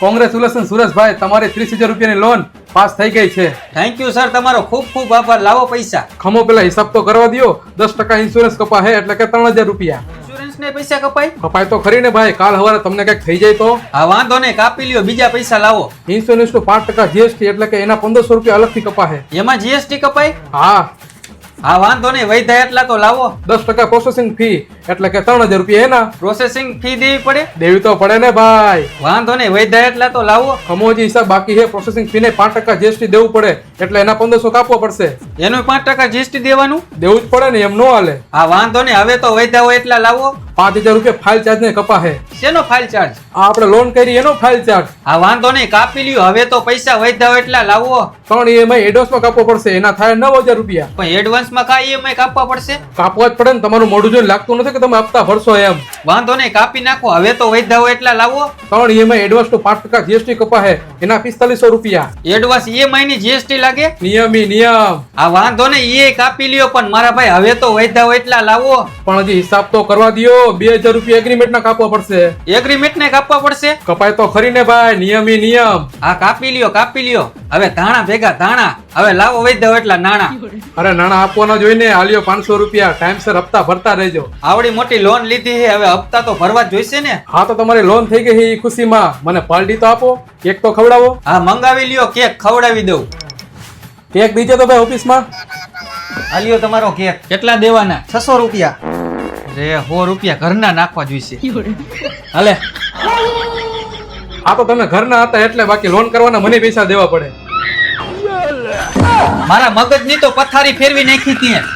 Congratulation Sureshbhai તમારી ત્રીસ હજાર રૂપિયાની લોન પાસ થઈ ગઈ છે. થેન્ક યુ સર તમારો ખૂબ ખૂબ આભાર. લાવો પૈસા. ખમો પેલા હિસાબ તો કરવા દો દસ ટકા ઇન્સ્યોરન્સ કપા હે એટલે કે ત્રણ હજાર રૂપિયા. ઇન્સ્યોરન્સ ને પૈસા કપાય? કપાય તો ખરી ને ભાઈ. કાલ હવારે તમને કંઈક થઈ જાય તો? હા વાંધો નહીં. કાપી લ્યો. બીજા પૈસા લાવો. ઇન્સ્યોરન્સનું પાંચ ટકા જીએસટી એટલે કે એના પંદરસો રૂપિયા અલગથી કપા હે એમાં જીએસટી કપાય? હા. હા વાંધો નહીં. વૈધા એટલા તો લાવો. દસ ટકા પ્રોસેસિંગ ફી એટલે કે ત્રણ હજાર રૂપિયા એના. પ્રોસેસિંગ ફી દેવી પડે? દેવી તો પડે ને ભાઈ. વાંધો નહીં વૈધા એટલા તો લાવો. ખમોજી હિસાબ બાકી છે પ્રોસેસિંગ ફી ને પાંચ ટકા જીએસટી દેવું પડે. એટલે એના પંદરસો કાપવો પડશે. એનું પાંચ ટકા જીએસટી દેવાનું? દેવું જ પડે ને એમ નો હાલે. હા વાંધો નહીં હવે તો વૈધા હોય એટલા લાવો. પાંચ હજાર રૂપિયા ફાઇલ ચાર્જ ને કપા હે શેનો ફાઇલ ચાર્જ આ આપણે લોન કરી એનો ફાઇલ ચાર્જ હા વાંધો નહીં કાપી લ્યો. હવે તો પૈસા વધ્યા એટલા લાવો. ત્રણ ઈએમઆઈ એડવાન્સમાં કાપવો પડશે. એના થાય નવ હજાર રૂપિયા. પણ એડવાન્સમાં કા ઈએમઆઈ કાપવા પડશે? કાપવા જ પડે ને તમારું મોઢું જોઈને લાગતું નથી કે તમે હપ્તા ભરશો એમ. વાંધો નહીં કાપી નાખો. હવે તો વૈધા હોય એટલા લાવો. ત્રણ ઈએમઆઈ એડવાન્સનું પાંચ ટકા જીએસટી કપા હે. એના પિસ્તાલીસો રૂપિયા. એડવાન્સ ઈએમઆઈ ની જીએસટી લાગે? નિયમી નિયમ. આ વાંધો નહીં એ કાપી લ્યો પણ મારા ભાઈ હવે તો વૈધા હોય એટલા લાવો. પણ હજી હિસાબ તો કરવા દિયો. બે હજાર રૂપિયા એગ્રીમેન્ટ ના કાપવા પડશે. એગ્રીમેન્ટ ને કાપવા પડશે? કપાય તો ખરી ને ભાઈ નિયમી નિયમ. આ કાપી લ્યો કાપી લ્યો. હવે ધાણા ભેગા ધાણા. હવે લાવો હોય એટલા નાણા. અરે નાણા આપવાના જોઈને આલ્યો પાંચસો રૂપિયા. ટાઈમસર હપ્તા ભરતા રહેજો. આવડી મોટી લોન લીધી છે હવે હપ્તા તો ભરવા જ જોઈશે ને. હા તો તમારી લોન થઈ ગઈ છે એ ખુશીમાં. મને પાર્ટી તો આપો કેક તો ખવડાવો. હા મંગાવી લ્યો કેક ખવડાવી દઉં. કેક બીજો તો ભાઈ ઓફિસમાં? આલ્યો તમારો કેક. કેટલા દેવાના? છસો રૂપિયા. રે સો રૂપિયા ઘરના નાખવા જોઈશે. હાલે. આ તો તમે ઘરના હતા એટલે બાકી લોન કરવાના મને પૈસા દેવા પડે. મારા મગજની તો પથારી ફેરવી નાખી ત્યાં